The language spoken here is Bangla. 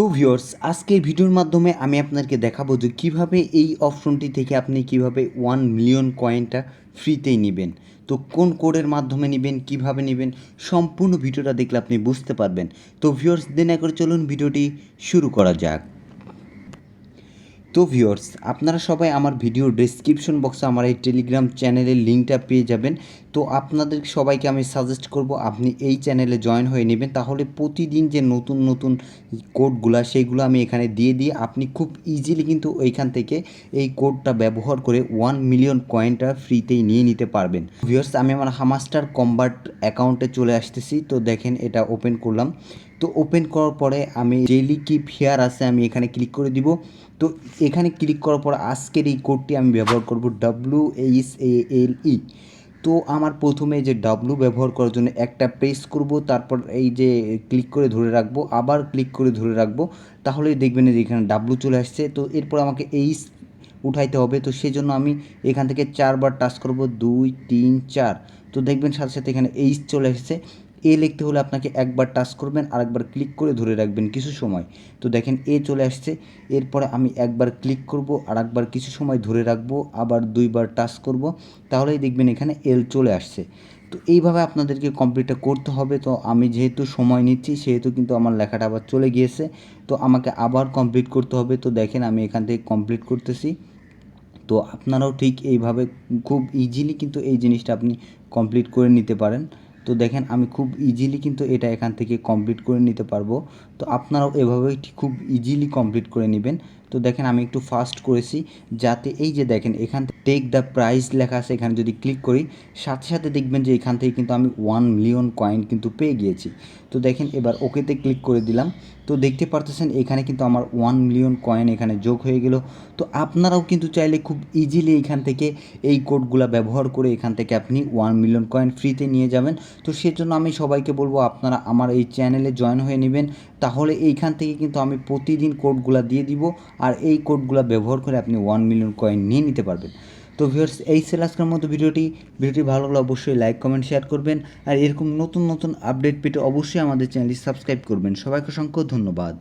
তো ভিওর্স আজকে ভিডিওর মাধ্যমে আমি আপনাকে দেখাবো যে কীভাবে এই অপশনটি থেকে আপনি কীভাবে ওয়ান মিলিয়ন কয়েনটা ফ্রিতেই নেবেন। তো কোন কোডের মাধ্যমে নেবেন, কীভাবে নেবেন, সম্পূর্ণ ভিডিওটা দেখলে আপনি বুঝতে পারবেন। তো ভিওর্স দেনা করে চলুন ভিডিওটি শুরু করা যাক। তো ভিউয়ার্স আপনারা সবাই আমার ভিডিও ডেসক্রিপশন বক্সে আমার এই টেলিগ্রাম চ্যানেলের লিঙ্কটা পেয়ে যাবেন। তো আপনাদের সবাইকে আমি সাজেস্ট করব, আপনি এই চ্যানেলে জয়েন হয়ে নেবেন। তাহলে প্রতিদিন যে নতুন নতুন কোডগুলা সেইগুলো আমি এখানে দিয়ে দিই। আপনি খুব ইজিলি কিন্তু ওইখান থেকে এই কোডটা ব্যবহার করে ওয়ান মিলিয়ন কয়েনটা ফ্রিতেই নিয়ে নিতে পারবেন। ভিউয়ার্স আমি আমার হামাস্টার কম্বার্ট অ্যাকাউন্টে চলে আসতেছি। তো দেখেন, এটা ওপেন করলাম। তো ওপেন করার পরে আমি ডেইলি কি ফেয়ার আছে, আমি এখানে ক্লিক করে দিব। তো এখানে ক্লিক করার পর আজকের এই কোডটি আমি ব্যবহার করব ডাব্লু এইচ এ এল ই তো আমার প্রথমে যে ডাব্লু ব্যবহার করার জন্য একটা প্রেস করব, তারপর এই যে ক্লিক করে ধরে রাখব, আবার ক্লিক করে ধরে রাখব, তাহলেই দেখবেন যে এখানে ডাব্লু চলে আসছে। তো এরপর আমাকে এইচ উঠাইতে হবে, তো সেজন্য আমি এখান থেকে চারবার টাচ করব, দুই, তিন, চার। তো দেখবেন সাথে সাথে এখানে এইচ চলে এসেছে। এ লিখতে হলে আপনাকে একবার টাচ করবেন আর একবার ক্লিক করে ধরে রাখবেন কিছু সময়। তো দেখেন, এ চলে আসছে। এরপরে আমি একবার ক্লিক করব আর একবার কিছু সময় ধরে রাখব, আবার দুইবার টাচ করব। তাহলেই দেখবেন এখানে এল চলে আসছে। তো এইভাবে আপনাদেরকে কমপ্লিটটা করতে হবে। তো আমি যেহেতু সময় নিচ্ছি, সেহেতু কিন্তু আমার লেখাটা আবার চলে গিয়েছে। তো আমাকে আবার কমপ্লিট করতে হবে। তো দেখেন, আমি এখান থেকে কমপ্লিট করতেছি। তো আপনারাও ঠিক এইভাবে খুব ইজিলি কিন্তু এই জিনিসটা আপনি কমপ্লিট করে নিতে পারেন। তো দেখেন, আমি খুব ইজিলি কিন্তু এটা এখান থেকে কমপ্লিট করে নিতে পারব। তো আপনারাও এভাবেই খুব ইজিলি কমপ্লিট করে নেবেন। তো দেখেন আমি একটু ফাস্ট করেছি, যাতে এই যে দেখেন এখান টেক দ্য প্রাইস লেখা আছে, এখানে যদি ক্লিক করি, সাথে সাথে দেখবেন যে এখান থেকে কিন্তু আমি ওয়ান মিলিয়ন কয়েন কিন্তু পেয়ে গিয়েছি। তো দেখেন এবার ওকেতে ক্লিক করে দিলাম। তো দেখতে পারতেছেন এখানে কিন্তু আমার ওয়ান মিলিয়ন কয়েন এখানে যোগ হয়ে গেল। তো আপনারাও কিন্তু চাইলে খুব ইজিলি এখান থেকে এই কোডগুলো ব্যবহার করে এখান থেকে আপনি ওয়ান মিলিয়ন কয়েন ফ্রিতে নিয়ে যাবেন। তো সেজন্য আমি সবাইকে বলব, আপনারা আমার এই চ্যানেলে জয়েন হয়ে নেবেন। তাহলে এইখান থেকে কিন্তু আমি প্রতিদিন কোডগুলো দিয়ে দিব। আর এই কোডগুলো ব্যবহার করে আপনি ওয়ান মিলিয়ন কয়েন নিয়ে নিতে পারবেন। তো ভিউয়ার্স এই সেল আজকের মতো ভিডিওটি। ভিডিওটি ভালো লাগলে অবশ্যই লাইক কমেন্ট শেয়ার করবেন। আর এরকম নতুন নতুন আপডেট পেতে অবশ্যই আমাদের চ্যানেলটি সাবস্ক্রাইব করবেন। সবাইকে অসংখ্য ধন্যবাদ।